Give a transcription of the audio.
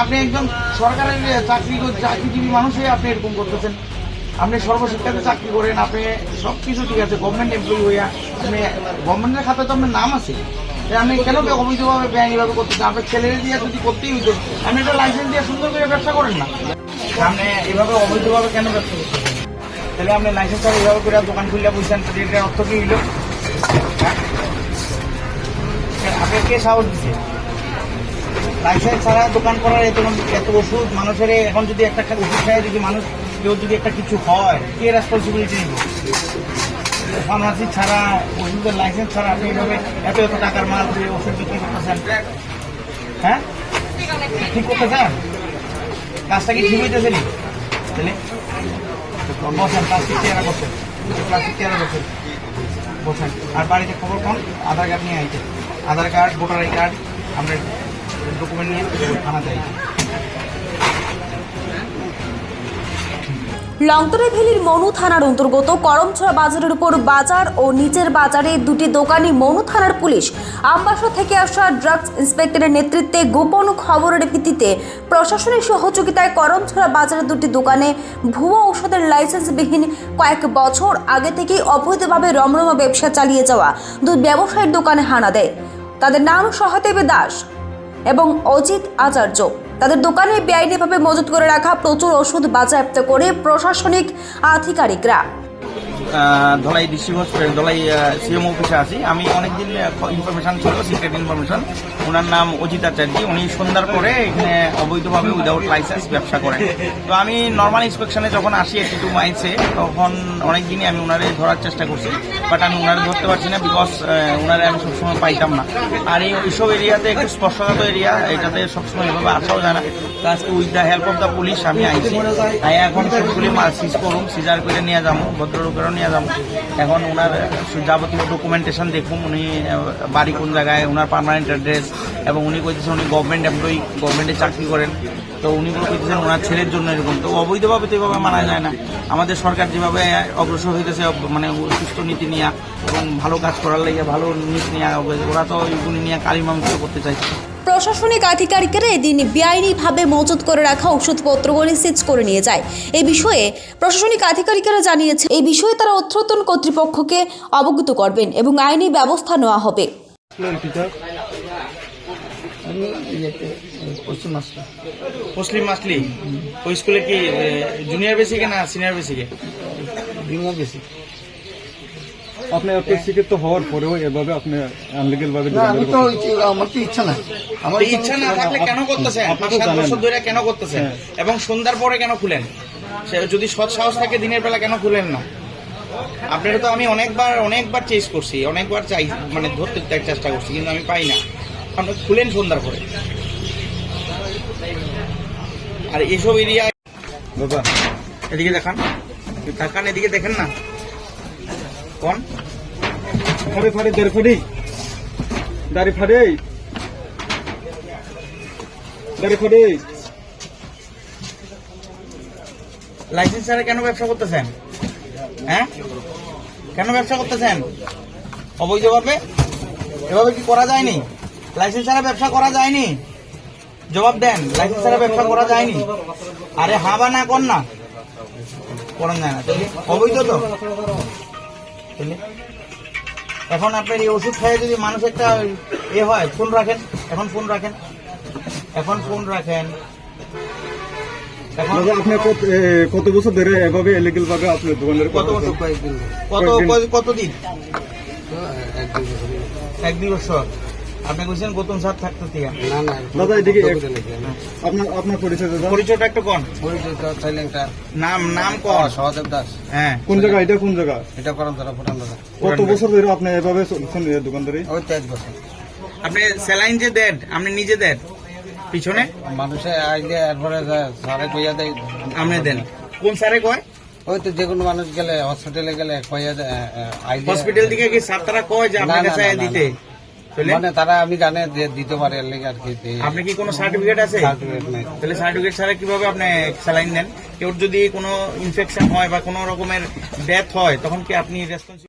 আপনি একজন সরকারের চাকরি চাকরিজীবী মানুষ আপনি এরকম করতেছেন। আপনি সর্বশিক্ষাতে চাকরি করেন, আপনি সব কিছু ঠিক আছে গভর্নমেন্ট এমপ্লয়ি হইয়া, আপনি গভর্নমেন্টের খাতে তো আপনার নাম আছে। আপনি কেন অবৈধভাবে বেআইনিভাবে করতেছেন? আপনার ছেলেদের দিয়ে যদি করতেই হইতো, আপনি একটা লাইসেন্স দিয়ে সুন্দর করে ব্যবসা করেন না। আপনি এভাবে অবৈধভাবে কেন ব্যবসা করতেছেন? তাহলে আপনি লাইসেন্স ছাড়া এভাবে করে দোকান খুললে বুঝছেন এটার অর্থ কি হইল? হ্যাঁ? আপনি কে সাহস দিচ্ছে লাইসেন্স ছাড়া দোকান করার এত এত ওষুধ, মানুষের এখন যদি একটা ওষুধ খায় যদি মানুষ কেউ যদি একটা কিছু হয়, কে রেসপন্সিবিলিটি নিব? ফার্মাসি ছাড়া, ওষুধের লাইসেন্স ছাড়া আপনি এইভাবে এত এত টাকার মাল দিয়ে ওষুধ বিক্রি করতেছেন। হ্যাঁ? ঠিক করতে চান কাজটা কি ঠিক হইতেছে নি? তাহলে বসেন প্লাস্টিক চেয়ারা বসেন প্লাস্টিক চেয়ারা বসেন বসেন। আর বাড়িতে খবর কোন আধার কার্ড নিয়ে আইতে। Aadhaar card voter I card আমরা লংতরা ভ্যালির মনু থানার অন্তর্গত করমছড়া বাজারের উপর বাজার ও নিচের বাজারে দুটি দোকানি মনু থানার পুলিশ। আমবাসা থেকে আসা ড্রাগস ইন্সপেক্টরের নেতৃত্বে গোপন খবরের ভিত্তিতে প্রশাসনের সহযোগিতায় করমছড়া বাজারের দুটি দোকানে ভুয়ো ঔষধের লাইসেন্সবিহীন কয়েক বছর আগে থেকেই অবৈধভাবে রমরমা ব্যবসা চালিয়ে যাওয়া দুই ব্যবসায়ীর দোকানে হানা দেয়। তাদের নাম সহদেব দাস। এবং অজিত আচার্য। তাদের দোকানে বেআইনিভাবে মজুত করে রাখা প্রচুর ওষুধ বাজেয়াপ্ত করে প্রশাসনিক আধিকারিকরা। Dhalai district hospital Dhalai CM অফিসে আছি। আমি অনেকদিন ইনফরমেশন ছিল সিক্রেট ইনফরমেশন ওনার নাম অজিত আচার্য। উনি সন্ধ্যার পরে এখানে অবৈধভাবে উইদাউট লাইসেন্স ব্যবসা করেন। তো আমি নর্মাল ইন্সপেকশনে যখন আসি একটু টু মাইলসে তখন অনেকদিনই আমি ওনারে ধরার চেষ্টা করছি। বাট আমি ওনারে ধরতে পারছি না বিকজ ওনারে আমি সবসময় পাইতাম না। আর এই এইসব এরিয়াতে একটু স্পষ্টগত এরিয়া, এটাতে সবসময় এভাবে আসাও যায় না। তো আজকে with the help of the police আমি আইছি। এখন সবগুলি সিজ করুন সিজার করে নিয়ে যাব। ভদ্রলোকেরও নিয়ে যাব। এখন ওনার যাবতীয় ডকুমেন্টেশন দেখুন, উনি বাড়ি কোন জায়গায় ওনার পার্মানেন্ট অ্যাড্রেস এবং উনি কইতেছেন উনি গভর্নমেন্ট এমপ্লয়ি গভর্নমেন্টে চাকরি করেন। তো উনি কইতেছেন ওনার ছেলের জন্য এরকম। তো অবৈধভাবে তো এভাবে মানা যায় না। আমাদের সরকার যেভাবে অগ্রসর হইতেছে মানে সুস্থ নীতি নিয়ে এবং ভালো কাজ করার লাগে ভালো নীতি নিয়ে ওরা তো এইগুলি নিয়ে কালিমাংস করতে চাইছে। প্রশাসনিক আধিকারিকেরা এদিন বেআইনিভাবে মজুত করে রাখা ওষুধপত্রগুলি সিজ করে নিয়ে যায়। এ বিষয়ে প্রশাসনিক আধিকারিকেরা জানিয়েছে এই বিষয়ে তারা অধ্যতন কর্তৃপক্ষকে অবগত করবেন এবং আইনি ব্যবস্থা নেওয়া হবে। পশ্চিম মাসলি? ওই স্কুলে কি জুনিয়র বেসিকে না সিনিয়র বেসিকে বিমা বেশি আপনি এত শিক্ষিত হওয়ার পরেও এভাবে আপনি আনলিগেল ভাবে না আমি তো আমার তো ইচ্ছা না আমার ইচ্ছা না থাকলে কেন করতেছেন? আপনি পাঁচ সাত বছর ধরে কেন করতেছেন? হ্যাঁ। এবং সন্ধ্যার পরে কেন খুলেন? সে যদি সৎ সাহস থাকে দিনের বেলা কেন খুলেন না? আপনারা তো আমি অনেকবার অনেকবার চেস করছি অনেকবার চাই মানে ধরতে চাই- চেষ্টা করছি কিন্তু আমি পাই না। আপনি খুলেন সন্ধ্যার পরে। আর এসব এরিয়া দাদা এদিকে দেখান। দেখান এদিকে দেখেন না? কোন? ফাড়ে ফাড়ে, দাঁড়ি ফাড়ি। দাঁড়ি ফাড়ে। দাঁড়ি ফাড়ে। লাইসেন্স ছাড়া কেন ব্যবসা করতেছেন? হ্যাঁ? কেন ব্যবসা করতেছেন? অবৈধভাবে এভাবে কি করা যায়নি? লাইসেন্স ছাড়া ব্যবসা করা যায়নি? জবাব দেন, লাইসেন্স ছাড়া ব্যবসা করা যায়নি? আরে হা বা না, কর না। করেন যায় না অবৈধ তো। তাহলে এখন আপনার এই ওষুধ খাইয়ে যদি মানুষ একটা এ হয় ফোন রাখেন এখন ফোন রাখেন এখন ফোন রাখেন। আপনি কত বছর ধরে এভাবে এলিগেল ভাবে আপনি দোকানের কত? বছর? কত কতদিন এক দুই বছর। এক দুই বছর। আপনি কইছেন গৌতম স্যার থাকতে না না দাদা, এদিকে। আপনার আপনার পরিচয় দাদা? পরিচয়টা একটু কোন। পরিচয় তো সাইলেন্টটা নাম নাম কোন। সহদেব দাস। হ্যাঁ। কোন জায়গা? এটা কোন জায়গা? এটা করান তারা ফুটান দাদা কত বছর ধরে আপনি এভাবে চলছেন দোকানদারি? ওই তো এক বছর। আপনি স্যালাইন যে দেন আপনি নিজে দেন? পিছনে? মানুষে আইলে এরপরে সারে কইয়া দেয়। আপনি দেন। কোন স্যারে কয়? ওই তো যে কোনো মানুষ গেলে হসপিটালে গেলে কইয়া দেয় হসপিটাল থেকে কি তারা কয় যে আপনার কাছে দিতে? মানে তারা আমি জানে যে দিতে পারে এর লেগে আর কি আপনি কি কোনো সার্টিফিকেট আছে? সার্টিফিকেট নাই। তাহলে সার্টিফিকেট ছাড়া কীভাবে আপনি স্যালাইন দেন কেউ যদি কোনো ইনফেকশন হয় বা কোনো রকমের ডেথ হয় তখন কি আপনি রেসপন্সিবল